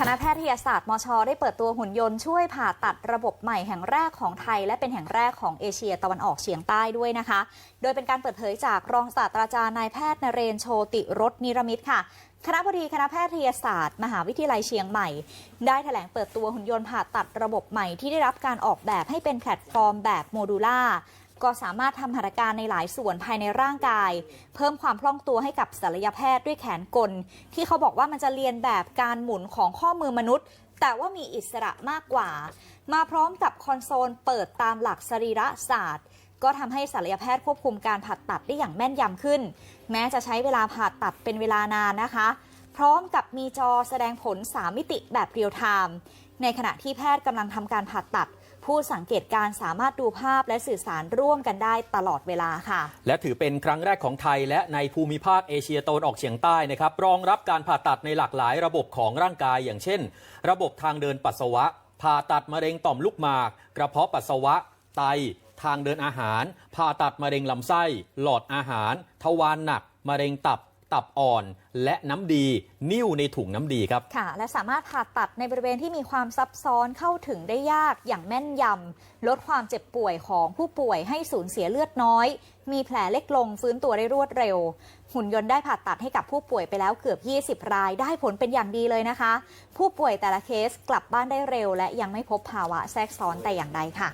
คณะแพทยศาสตร์มช ได้เปิดตัวหุ่นยนต์ช่วยผ่าตัดระบบใหม่แห่งแรกของไทย และเป็นแห่งแรกของเอเชียตะวันออกเฉียงใต้ด้วยนะคะ โดยเป็นการเปิดเผยจากรองศาสตราจารย์นายแพทย์นเรนโชติรสนิรมิตค่ะคณะบดีคณะแพทยศาสตร์ มหาวิทยาลัยเชียงใหม่ ได้แถลงเปิดตัวหุ่นยนต์ผ่าตัดระบบใหม่ที่ได้รับการออกแบบให้เป็นแพลตฟอร์มแบบโมดูล่า ก็สามารถทำหัตถการในหลายส่วนภายในร่างกาย เพิ่มความคล่องตัวให้กับศัลยแพทย์ด้วยแขนกล ที่เขาบอกว่ามันจะเรียนแบบการหมุนของข้อมือมนุษย์ แต่ว่ามีอิสระมากกว่า มาพร้อมกับคอนโซลเปิดตามหลักสรีระศาสตร์ ก็ทำให้ศัลยแพทย์ควบคุมการผ่าตัดได้อย่างแม่นยำขึ้น แม้จะใช้เวลาผ่าตัดเป็นเวลานานนะคะ พร้อมกับมีจอแสดงผล 3 มิติแบบเรียลไทม์ในขณะที่แพทย์กำลังทำการผ่าตัด ผู้สังเกตการณ์สามารถดูภาพและสื่อสารร่วมกันได้ตลอดเวลาค่ะ และถือเป็นครั้งแรกของไทยและในภูมิภาคเอเชียตะวันออกเฉียงใต้นะครับ รองรับการผ่าตัดในหลากหลายระบบของร่างกายอย่างเช่น ระบบทางเดินปัสสาวะ ผ่าตัดมะเร็งต่อมลูกหมาก กระเพาะปัสสาวะ ไต ทางเดินอาหาร ผ่าตัดมะเร็งลำไส้ หลอดอาหาร ทวารหนัก มะเร็งตับ ตับอ่อนและน้ำดี นิ่วในถุงน้ำดีครับ ค่ะ และสามารถผ่าตัดในบริเวณที่มีความซับซ้อนเข้าถึงได้ยากอย่างแม่นยำลดความเจ็บป่วยของผู้ป่วยให้สูญเสียเลือดน้อย มีแผลเล็กลงฟื้นตัวได้รวดเร็ว หุ่นยนต์ได้ผ่าตัดให้กับผู้ป่วยไปแล้วเกือบ 20 ราย ได้ผลเป็นอย่างดีเลยนะคะ ผู้ป่วยแต่ละเคสกลับบ้านได้เร็ว และยังไม่พบภาวะแทรกซ้อนแต่อย่างใดค่ะ